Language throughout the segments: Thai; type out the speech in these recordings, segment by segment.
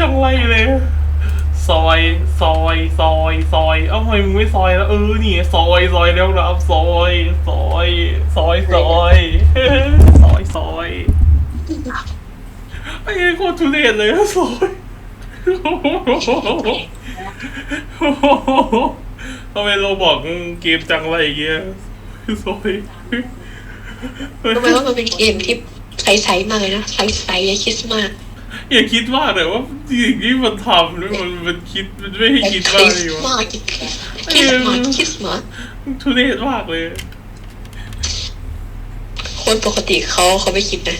จังไรเลย ซอย ซอย ซอย ซอย เอ้าทำไมมึงไม่ซอยแล้วเออนี่ซอย ซอยแล้วนะครับซอย ซอย ซอย ซอย ซอย ซอยไอ้โคตรทุเรศเลยอะซอยทำไมเราบอกเกมจังไรเงี้ยซอยรู้ไมว่ามันเป็นเกมที่ใสๆมากเลยนะใสๆอย่าคิดมาก อย่าคิดว่าแต่ว่าสิ่งที่มันทำนี่มันมันคิดมันไม่ให้คิดว่าเลยวะมากคิดคิดมากคิดมากทุเรศมากเลย คนปกติเขาเขาไม่คิดนะ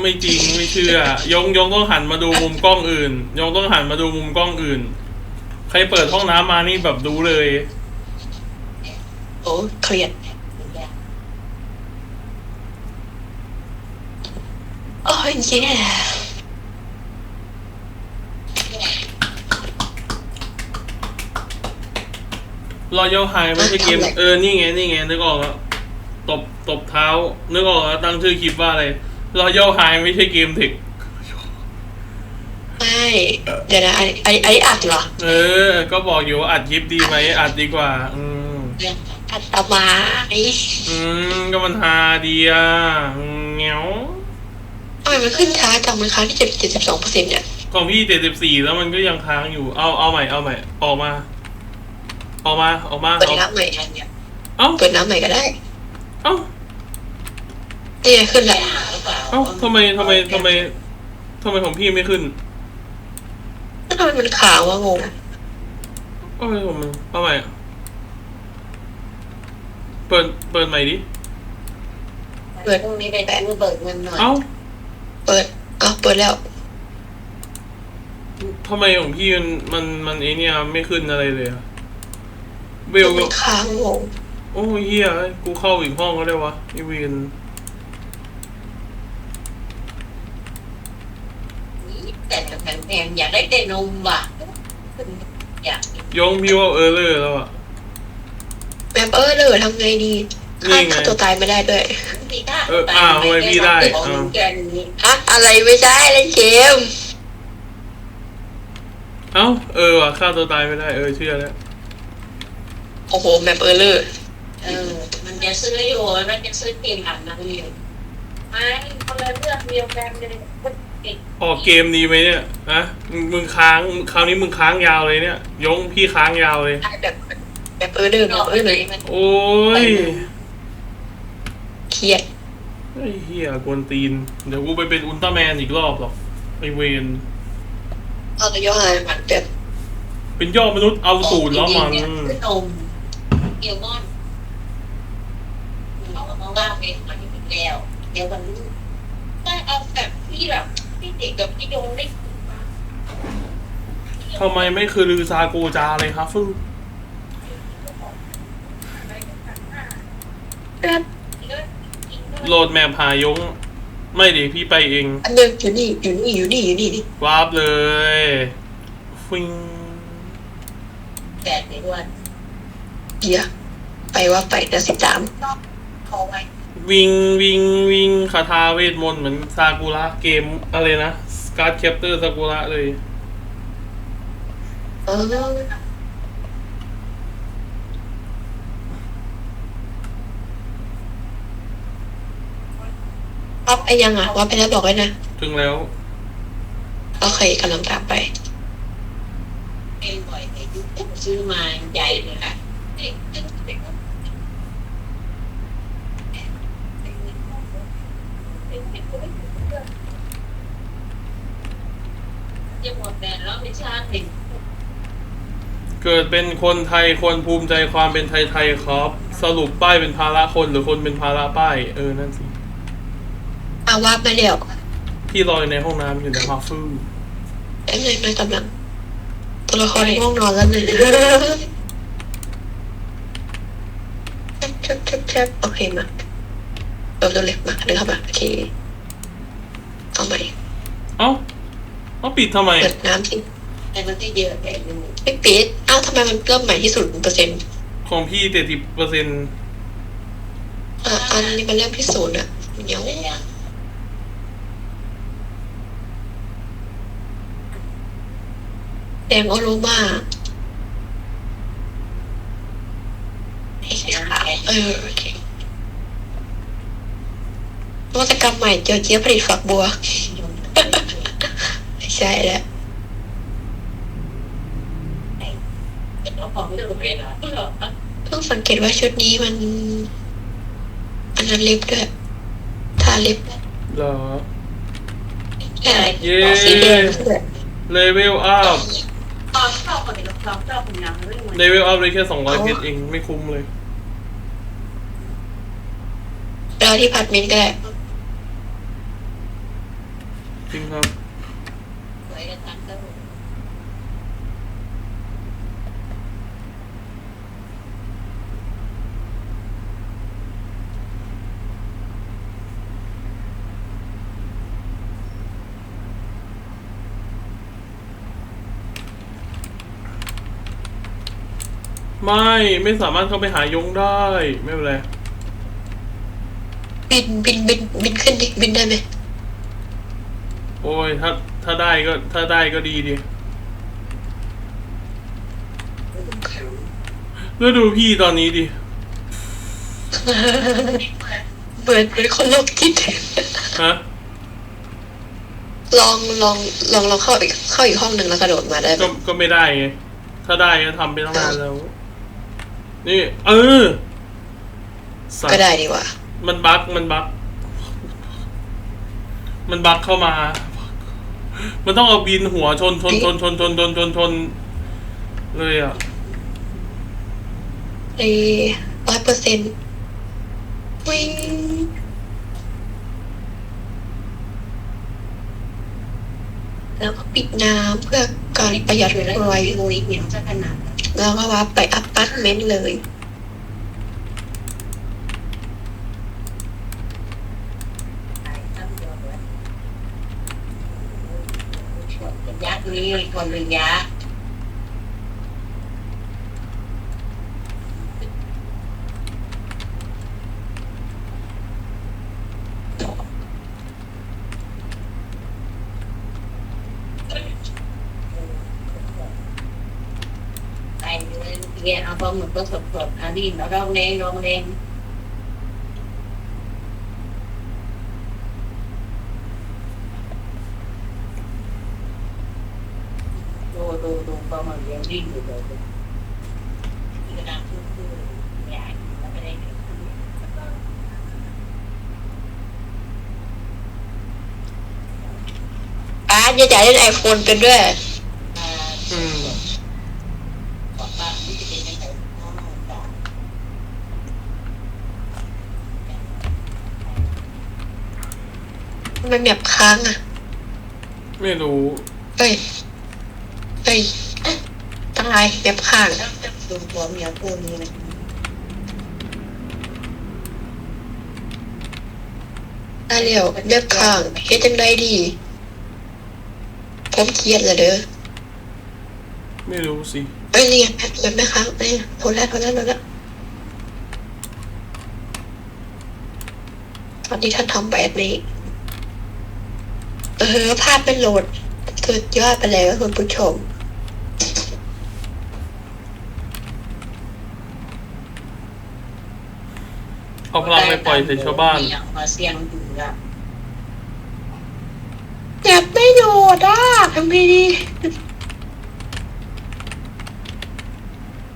ไม่จริงไม่เชื่อยงยงต้องหันมาดูมุมกล้องอื่น ยงต้องหันมาดูมุมกล้องอื่น ใครเปิดห้องน้ำมานี่แบบรู้เลย โอ้เครียด โอ้ยแย่รอยย่ไฮไม่ใช่เกม เออ นี่ไง นี่ไง นึกออกแล้ว ตบ ตบเท้า นึกออกแล้ว ตั้งชื่อคลิปว่าอะไรรอยย่ไฮไม่ใช่เกมเทคไม่ เดี๋ยวนะอันอันอันนี้อัดเหรอ เออ ก็บอกอยู่ว่าอัดคลิปดีไหม อัดดีกว่า อืม อัดตามาไอ้อืม ก็มันฮาดีอะอืมเงี้ยวทำ ไมมันขึ้นช้าจังมันค้างที่เจ็ดเจ็ดสิบสองเปอร์เซ็นต์เนี่ยของพี่เจ็ดสิบสี่แล้วมันก็ยังค้างอยู่ เอาเอาใหม่เอาใหม่ ออกมา ออกมาออกมาเปิดเอาน้ำใหม่เอ้าเปิดน้ำใหม่ก็ได้ เอ้านี่ไงขึ้นละเอ้าทำไมทำไมทำไมทำไมของพี่ไม่ขึ้นแล้วทำไมมันขาววะงงเอ้ยผมมันเอาใหม่เปิดเปิดใหม่ดิเปิดพรุ่งนี้ไปซื้อเบิกเงินหน่อยเอ้า เปิดอะเปิดแล้ว ทำไมของพี่มันมันมันไอเนี่ยไม่ขึ้นอะไรเลยอะเบลมัก็นค้างงงโอ้ยเฮียกูเข้าอีกห้องก็ได้วะไอเวนแต่แพงๆอยากได้แต่นมว่ะอยากยงพี่ว่าเออเลอร์แล้วอะแบบเออเลยทำไงดีนี่ ฆ่าไง ฆ่าตัวตายไม่ได้ด้วย พี่ได้เอออ้าวทำไมพี่ได้ของอ้าวแกนนี้ฮะ อะไรไม่ใช่เล่นเกมเอ้าเออว่ะฆ่าตัวตายไม่ได้เออเชื่อแล้วโอ้โหแบบเออเลอร์เออ มันจะซื้ออยู่มันจะซื้อเกมอ่านนักเรียนไม่คนละเรื่องเดียวกันเลยออกเกมดีไหมเนี่ยอะมึงมึงค้างคราวนี้มึงค้างยาวเลยเนี่ย ยงพี่ค้างยาวเลย แบบแบบเออเลอร์แบบเออเลยมันโอ้ย เครียดไอ้เหี้ยกวนตีน เดี๋ยวกูไปเป็นอุลตร้าแมนอีกรอบหรอกไอเวนตอนระยะห่างมันแบบเป็นยอดมนุษย์เอาสูตรแล้วมันคือนมเอลมอนเอามาว่าเป็นมันเป็นแล้วเดี๋ยวมันได้เอาแบบที่แบบที่เด็กกับพี่โดนได้ทำไมไม่คือลือซาโกจาเลยครับฟึ่ง แบบ โหลดแมพหายง ไม่ดิพี่ไปเองอันเดิมอยู่นี่อยู่นี่อยู่นี่อยู่นี่นี่วาร์ปเลยฟิงแปดในวันเดียวไปว่าไปแต่สิบสามเขาไว้วิงวิงวิงคาถาเวทมนต์เหมือนซากุระเกมอะไรนะการ์ดแคปเตอร์ซากุระเลย เออ วับไปยังอะวับไปแล้วบอกไว้นะ ถึงแล้ว โอเคกำลังตามไปเป็นบ่อยแต่ยุคซื้อมาใหญ่เลยค่ะเด็กเด็กเด็กจะหมดแดนแล้วไม่ชาติหนึ่งเกิดเป็นคนไทยควรภูมิใจความเป็นไทยไทยครับ สรุปป้ายเป็นภาระคนหรือคนเป็นภาระป้าย เออ นั่นสิ อาวับมาเดี๋ยวพี่รออยู่ในห้องน้ำอยู่นะครับฟึ่งแป๊บนึงนะกำลังตัวละครในห้องนอนแล้วหนึ่งแชบแชบแชบแชบโอเคมาเปิดตัวเล็กมาเดินเข้ามาโอเคเอาใหม่เอ้าเอ้าปิดทำไมเปิดน้ำสิแต่มันก็เยอะแต่หนึ่งไม่ปิดอ้าวทำไมมันเริ่มใหม่ที่สุดเปอร์เซ็นต์ของพี่เจ็ดสิบเปอร์เซ็นต์อะอันนี้มันเริ่มที่ศูนย์อะเหนียว แต่ยัง แดงโอโรมาไอ้สีขาวเออโอเคนวัตกรรมใหม่เจียวเจี๊ยบผลิตฝักบัว ไม่ใช่แล้วเอาของเรื่องไปนะเพิ่งสังเกตว่าชุดนี้มัน อันนั้นเล็บด้วย ทาเล็บเหรอใช่เย้สีแดงด้วยเลเวลอัพ ตอนชอบคนนี้ เราชอบคนยังเรื่องมันเลเวลอัพเลยแค่สองร้อยเพชรเองไม่คุ้มเลยแล้วที่พัดเมนก็ได้ จริงครับ สวยกันทั้งก็ ไม่ไม่สามารถเข้าไปหายงได้ ไม่เป็นไรบินบินบินบินขึ้นดิบินได้ไหมโอ้ยถ้าถ้าได้ก็ถ้าได้ก็ดีดิแล้วดูพี่ตอนนี้ดิเหมือนเป็นคนโรคจิตฮะลองลองลองลองเข้าอีกเข้าอีกห้องหนึ่งแล้วกระโดดมาได้ไหมก็ก็ไม่ได้ไงถ้าได้ก็ทำไปตั้งนานแล้ว นี่ เออสัตว์ก็ได้ดีกว่ามันบั๊กมันบั๊กมันบั๊กเข้ามา มันต้องเอาบินหัวชนชนชนชนชนชนชนชนเลยอะ เอร้อยเปอร์เซ็นต์วิ่งแล้วก็ปิดน้ำเพื่อการประหยัดคือแล้วไฟลุยเหนียวจะขนาด แล้วก็ว่าไปอัพพาร์ตเมนต์เลย คนเป็นยักษ์นี่คนเป็นยักษ์ ไปเลย เรียนเหมึกก็สดๆอันนี้เราลองเล่นลองเล่นดูดูดูปลาหมึกยังดิ้นอยู่เลยกระดานซื่อๆใหญ่แล้วไม่ได้เห็นป้าจะจ่ายเล่นไอโฟนเป็นด้วย อ่า อืม บอกว่าที่จะเป็นยังไงน้องจ๋า มันแบบค้างอะ ไม่รู้เอ้ยเอ้ยตั้งไรแบบค้าง ดูตัวเมียตัวนี้นะได้เร็วแบบค้างเฮ็ดจังไดดี ผมเครียดเลยเด้อไม่รู้สิเอ้ยนี่ไงแบบไม่ค้างนี่โทรแล้วโทรแล้วโทรแล้วตอนที่ท่านทำแบบนี้ เออ ภาพเป็นโหลด สุดยอดไปเลยคุณผู้ชมเอาพลังไปปล่อยใส่ชาวบ้านมาเสียงดูละอยากไม่โหลดอะทำไงดี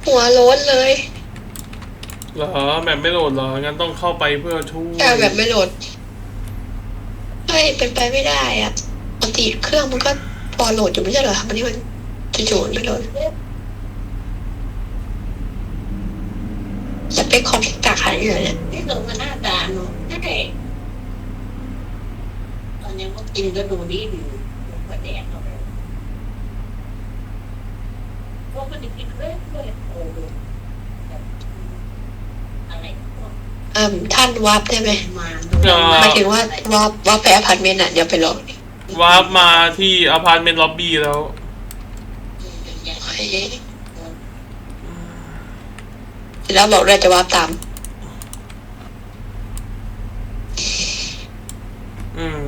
หัวโล้นเลยเหรอแบบไม่โหลดเหรองั้นต้องเข้าไปเพื่อช่วยแต่แบบไม่โหลด เฮ้ยเป็นไปไม่ได้อะปกติเครื่องมันก็พอโหลดอยู่ไม่ใช่เหรอวันนี้มันจู่ๆไม่โหลดสเปคคอมพิวเตอร์ขายอยู่เนี่ยที่ตรงมันหน้าตาเนาะนั่นแหละตอนยังก็กินก็ดูดีดีกว่าแดดเอาไปพวกมันกินเรื่อยๆโอ้ ท่านวาร์ปได้ไหมหมายถึงว่าวาร์ปวาร์ปไปอพาร์ตเมนต์อะเดี๋ยวไปรอวาร์ปมาที่อพาร์ตเมนต์ล็อบบี้แล้ว แล้วบอกด้วจะวาร์ปตาม อืม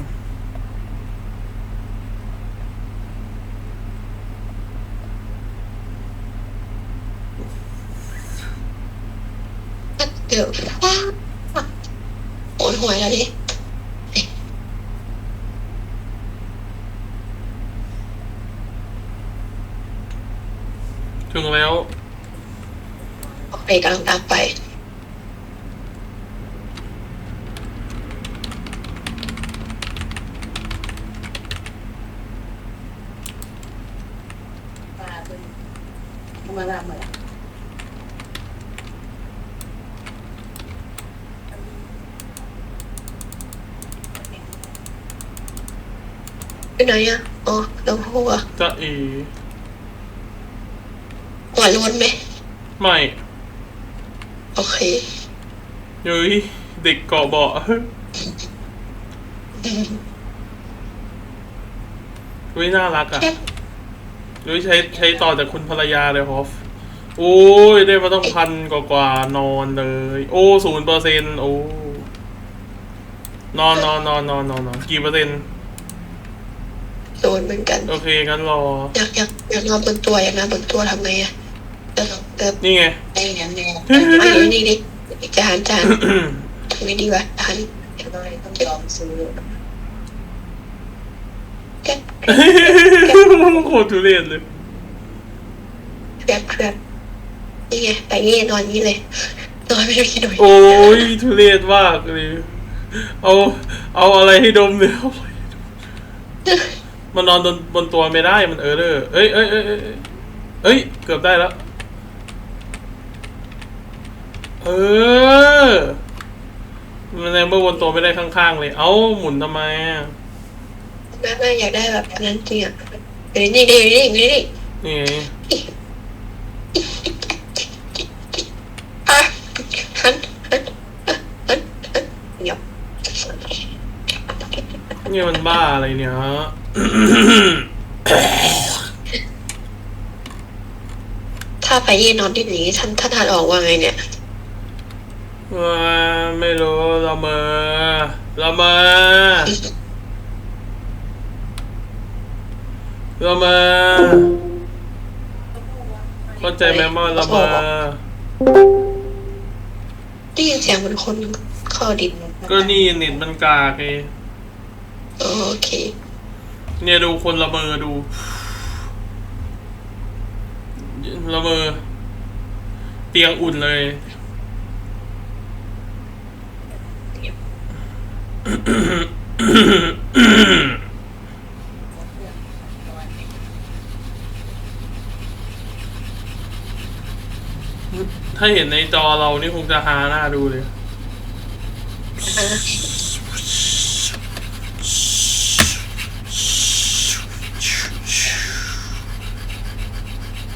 เดี๋ยว นหวยแล้วดิถึงแล้ว โอเคกำลังตามไป ปลาเป็นมาลามาละ ไปไหนอะอ๋อลำหัวจะเอหัวล้วนไหมไม่โอเคเฮ้ยเด็กเกาะเบาะเฮ้ยน่ารักอะแค่เฮ้ยใช้ใช้ต่อจากคุณภรรยาเลยฮอฟโอ้ยได้มาต้องพันกว่ากว่านอนเลย โอ้ศูนย์เปอร์เซ็นต์โอ้นอนนอนนอนนอนนอนนอนกี่เปอร์เซ็นต์ โดนเหมือนกัน โอเคงั้นรอ อยากอยากอยากนอนบนตัวอยากนอนบนตัวทำไงอะเออเออนี่ไง ไอ้เนี่ยเนี่ยไอ้นี่นี่จานจานทำไงดีวะจานเดี๋ยวเลยต้องยอมซื้อแค่โคตรทุเรศเลยแบบแบบนี่ไงไปนี่นอนนี่เลยนอนไม่ได้คิดหน่อยโอ้ยทุเรศมากเลยเอาเอาอะไรให้ดมเนี่ย เอาอะไรให้ดมมันนอนบนบนตัวไม่ได้มันเออเลยเอ้ยเอ้ยเอ้ยเอ้ยเอ้ยเกือบได้แล้ว เออ มันในเมื่อบนตัวไม่ได้ข้างๆเลย เอ้าหมุนทำไมอะแม่แม่อยากได้แบบนั้นจริงอะเดี๋ยวนี่นี่นี่นี่นี่นี่ไง อะหันหันหันหันเงียบ นี่มันบ้าอะไรเนี่ยฮะถ้าไปเย่นอนที่นี้ท่านท่านทานออกว่าไงเนี่ย ว่าไม่รู้ละเมอละเมอละเมอเข้าใจไหมว่าละเมอได้ยินเสียงเหมือนคนเข้าดิน ก็นี่น็ตมันกากไง โอเค เนี่ยดูคนละเมอดูละเมอเตียงอุ่นเลยถ้าเห็นในจอเรานี่คงจะฮาหน้าดูเลย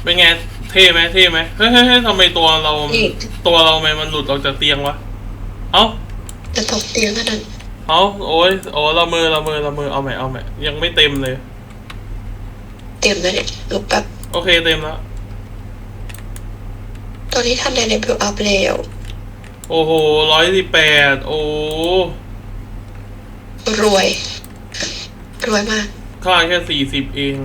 เป็นไง เท่ไหมเท่ไหมเฮ้ยเฮ้ยเฮ้ยทำไมตัวเรานี่ตัวเราทำไมมันหลุดออกจากเตียงวะ เอ้า จะตกเตียงเท่านั้นเอ้า โอ้ยโอ้ละเมอละเมอละเมอเอาใหม่ เอาใหม่ ยังไม่เต็มเลย เต็มแล้วเนี่ยลูกแป๊บโอเค เต็มแล้ว ตอนนี้ท่านได้เลเวลอัพแล้วโอ้โหร้อยสิบแปด โอ้ รวย รวยมากค่าแค่สี่สิบเอง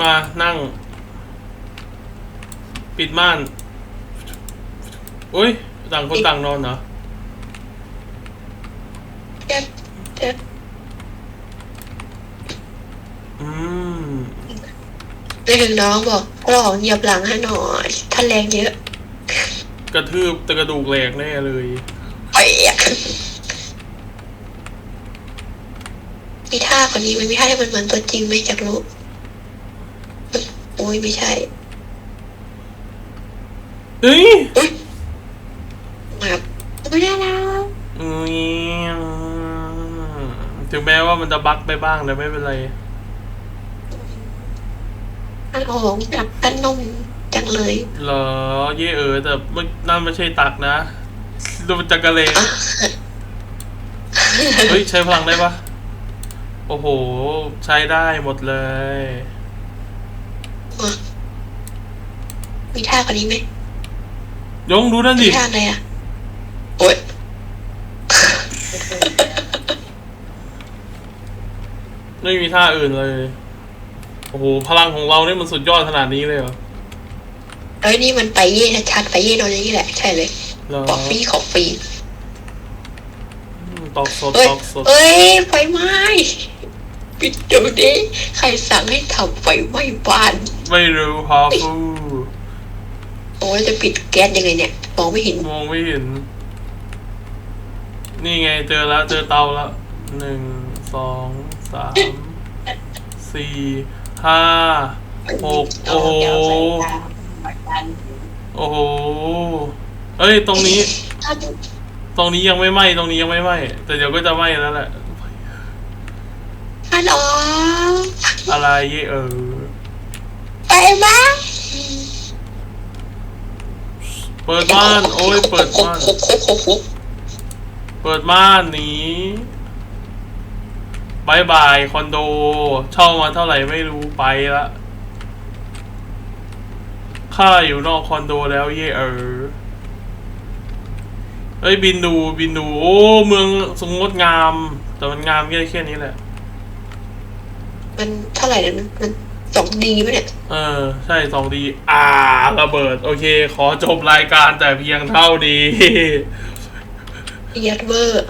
มานั่ง ปิดม่านอุ้ยต่างคนต่างนอนเหรอแก๊บแก๊บอืมในถึงน้องบอกร้องเหยียบหลังให้หน่อยท่านแรงเยอะ กระทืบแตะกระดูกแหลกแน่เลยไปอะมีท่าคนนี้ไหมมีท่าที่มันเหมือนตัวจริงไหมอยากรู้โอ้ยไม่ใช่เฮ้ยครับไม่ได้แล้ว อืมถึงแม้ว่ามันจะบั๊กไปบ้างแต่ไม่เป็นไรท่านหอมจับท่านนุ่มจังเลย เหรอ เย่เออแต่มันนั่นไม่ใช่ตักนะดูมันจักระเลงอะเฮ้ย ใช้พลังได้ปะโอ้โห ใช้ได้หมดเลย มีท่าคนนี้ไหมยงดูนั่นมีดิท่าอะไรอะโอ้ยไม่มีท่าอื่นเลยโหโห พลังของเราเนี่ยมันสุดยอดขนาดนี้เลยเหรอเอ้ยนี่มันไปเย่ชัดๆไปเย่นอนอย่างนี้แหละ ใช่เลยเหรอบอกฟรีของฟรีอืมตอกสดเอ้ยตอกสดเอ้ยไฟไหม้ปิดเดี๋ยวนี้ใครสั่งให้ทำไฟไหม้บ้าน ไม่รู้ฮาฟู โอ้ยจะปิดแก๊สยังไงเนี่ยมองไม่เห็น มองไม่เห็น นี่ไงเจอแล้ว เจอเตาแล้วหนึ่งสองสามสี่ห้าหกโอ้โหเดี๋ยวใส่ตามบัตรดันโอ้โหเอ้ย ตรงนี้ ตรงนี้ยังไม่ไหม้ตรงนี้ยังไม่ไหม้แต่เดี๋ยวก็จะไหม้แล้วแหละฮัลโหลอะไรเออไปบ้าน เปิดม่านโอ้ยเปิดม่านเปิดม่านหนีบายบายคอนโดเช่ามาเท่าไหร่ไม่รู้ไปละข้าอยู่นอกคอนโดแล้วเย่เออเอ้ยบินดูบินดูโอ้เมืองสงดงาม แต่มันงามแค่แค่นี้แหละ มันเท่าไหร่นี่ยมันมัน สองดีไหมเนี่ย เออ ใช่สองดี อ่า ระเบิด โอเค ขอจบรายการแต่เพียงเท่านี้ เอียดเวอร์